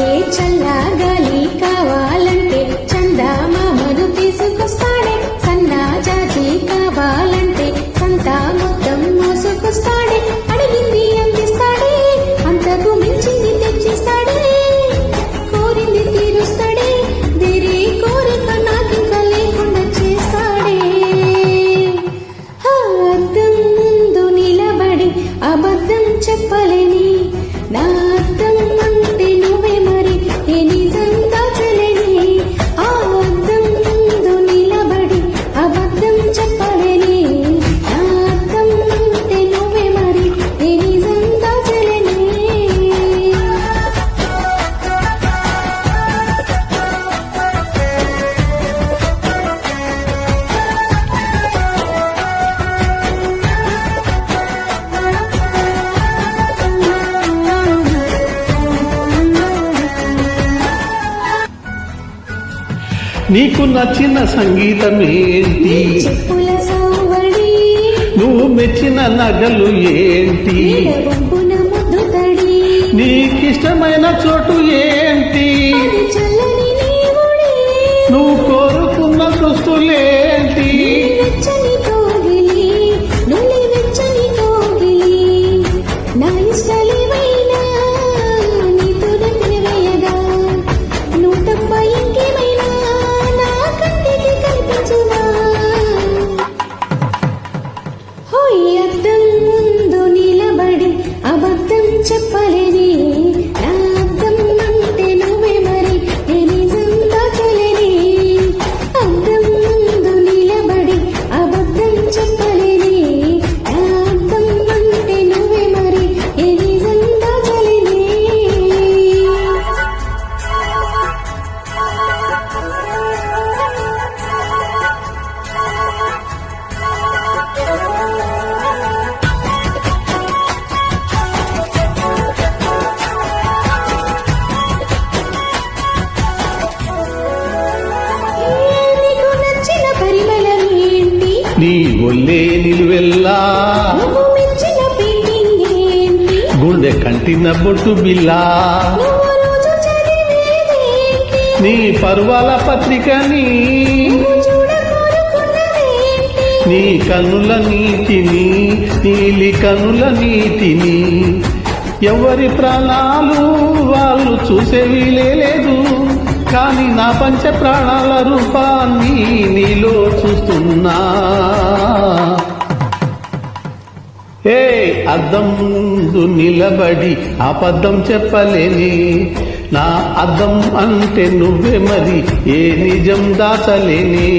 ఏ చల్లా గాలి కావాలంటే చందా మామను తీసుకొస్తా. నీకు నచ్చిన సంగీతం ఏంటి నువ్వు మెచ్చిన నగలు ఏంటి? నీకిష్టమైన చోటు ఏంటి నీ ఒళ్ళే నిలువెల్లా. గుండె కంటిన బొట్టు బిల్లా. నీ పర్వాల పత్రికని నీ. కన్నుల నీతిని నీలి కన్నుల నీతిని ఎవరి ప్రాణాలు వాళ్ళు చూసేవి లేదు కానీ నా పంచ ప్రాణాల రూపాన్ని నీలో చూస్తున్నా. ఏ అద్దం ముందు నిలబడి అబద్ధం చెప్పలేని. నా అద్దం అంటే నువ్వే మరి ఏ నిజం దాచలేని.